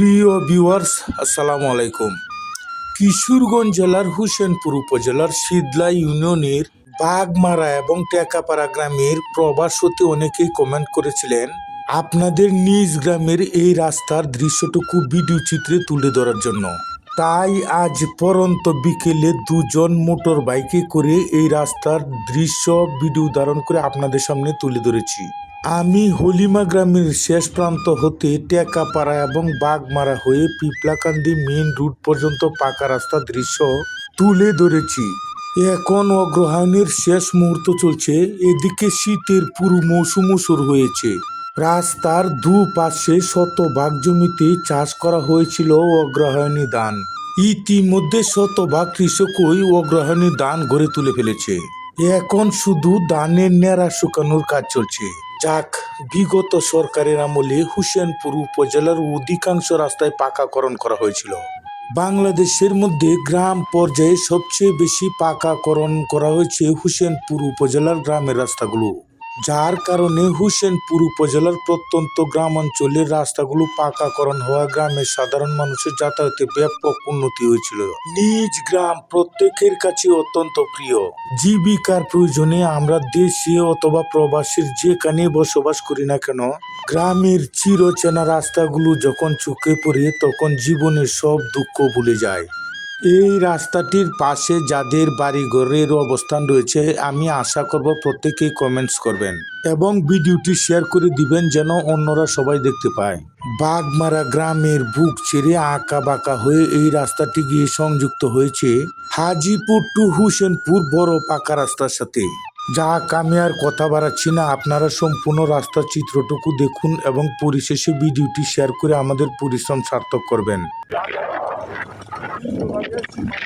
প্রিয় ভিউয়ার্স, আসসালামু আলাইকুম। কিশোরগঞ্জ জেলার হুসেনপুর উপজেলার শীতলা ইউনিয়নের বাগমারা এবং টেকাপাড়া গ্রামের প্রবাস হতে অনেকেই কমেন্ট করেছিলেন, আপনাদের নিজ গ্রামের এই রাস্তার দৃশ্যটুকু ভিডিও চিত্রে তুলে ধরার জন্য। তাই আজ পরন্ত বিকেলে দুজন মোটর বাইকে করে এই রাস্তার দৃশ্য ভিডিও ধারণ করে আপনাদের সামনে তুলে ধরেছি। আমি হলিমা গ্রামের শেষ প্রান্ত হতে টেকাপাড়া এবং বাগমারা হয়ে পিপলাকান্দি মেন রুট পর্যন্ত পাকা রাস্তার দৃশ্য তুলে ধরেছি। এখন অগ্রহায়ণের শেষ মুহূর্ত চলছে, এদিকে শীতের পুরো মৌসুমও শুরু হয়েছে। রাস্তার দুপাশে শতভাগ জমিতে চাষ করা হয়েছিল অগ্রহায়ণী ধান। ইতিমধ্যে শত শতভাগ কৃষকই অগ্রহায়ণী ধান গড়ে তুলে ফেলেছে। এখন শুধু ধানের ন্যাড়া শুকানোর কাজ চলছে। যাক, বিগত সরকারের আমলে হুসেনপুর উপজেলার অধিকাংশ রাস্তায় পাকাকরণ করা হয়েছিল। বাংলাদেশের মধ্যে গ্রাম পর্যায়ে সবচেয়ে বেশি পাকাকরণ করা হয়েছে হুসেনপুর উপজেলার গ্রামের রাস্তাগুলো। যার কারণে হুসেনপুর উপজেলার প্রত্যন্ত গ্রাম অঞ্চলের রাস্তাগুলো পাকাকরণ হওয়া গ্রামের সাধারণ মানুষের যাতায়াতে ব্যাপক উন্নতি হয়েছিল। নিজ গ্রাম প্রত্যেকের কাছে অত্যন্ত প্রিয়। জীবিকার প্রয়োজনে আমরা দেশে অথবা প্রবাসীর যেখানে বসবাস করি না কেন, গ্রামের চিরচেনা রাস্তাগুলো যখন চোখে পড়ে তখন জীবনের সব দুঃখ ভুলে যায়। এই রাস্তাটির পাশে যাদের বাড়িঘরের অবস্থান রয়েছে, আমি আশা করব প্রত্যেকেই কমেন্টস করবেন এবং ভিডিওটি শেয়ার করে দিবেন যেন অন্যরা সবাই দেখতে পায়। বাগমারা গ্রামের বুক ছেড়ে আঁকা বাঁকা হয়ে এই রাস্তাটি গিয়ে সংযুক্ত হয়েছে হাজিপুর টু হুসেনপুর বড় পাকা রাস্তার সাথে। যাক আমি আর কথা বাড়াচ্ছি না, আপনারা সম্পূর্ণ রাস্তার চিত্রটুকু দেখুন এবং পরিশেষে ভিডিওটি শেয়ার করে আমাদের পরিশ্রম সার্থক করবেন। Thank you.